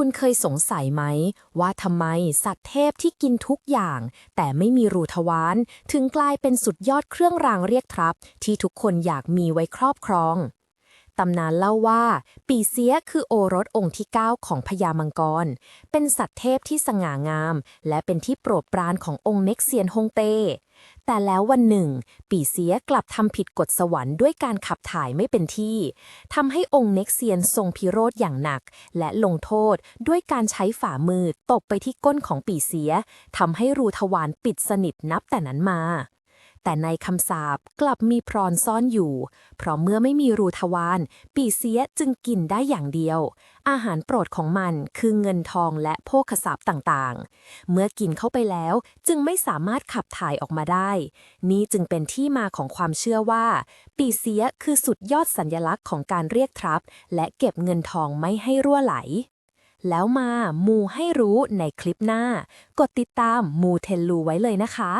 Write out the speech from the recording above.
คุณเคยสงสัยไหม ว่าทำไมสัตว์เทพที่กินทุกอย่าง แต่ไม่มีรูทวารถึงกลายเป็นสุดยอดเครื่องรางเรียกทรัพย์ ที่ทุกคนอยากมีไว้ครอบครอง ตำนานเล่าว่า ปีเสียคือโอรสองค์ที่ 9 ของพญามังกร เป็นสัตว์เทพที่สง่างาม และเป็นที่โปรดปรานขององค์เน็กเซียนฮงเต้แต่แล้ววันหนึ่ง ปีเสียกลับทำผิดกฎสวรรค์ด้วยการขับถ่ายไม่เป็นที่ทำให้องค์เน็กเซียนทรงพิโรธอย่างหนัก และลงโทษด้วยการใช้ฝ่ามือตบไปที่ก้นของปีเสียทำให้รูทวารปิดสนิทนับแต่นั้นมา แต่ในคำสาปกลับมีพรอนซ่อนอยู่ เพราะเมื่อไม่มีรูทวารปีเสียจึงกินได้อย่างเดียว อาหารโปรดของมันคือเงินทองและโภคทรัพย์ต่างๆ เมื่อกินเข้าไปแล้วจึงไม่สามารถขับถ่ายออกมาได้ นี่จึงเป็นที่มาของความเชื่อว่า ปีเสียคือสุดยอดสัญญลักษณ์ของการเรียกทรัพย์ และเก็บเงินทองไม่ให้รั่วไหลแล้วมามูให้รู้ในคลิปหน้า กดติดตามมูเทลลูไว้เลยนะคะ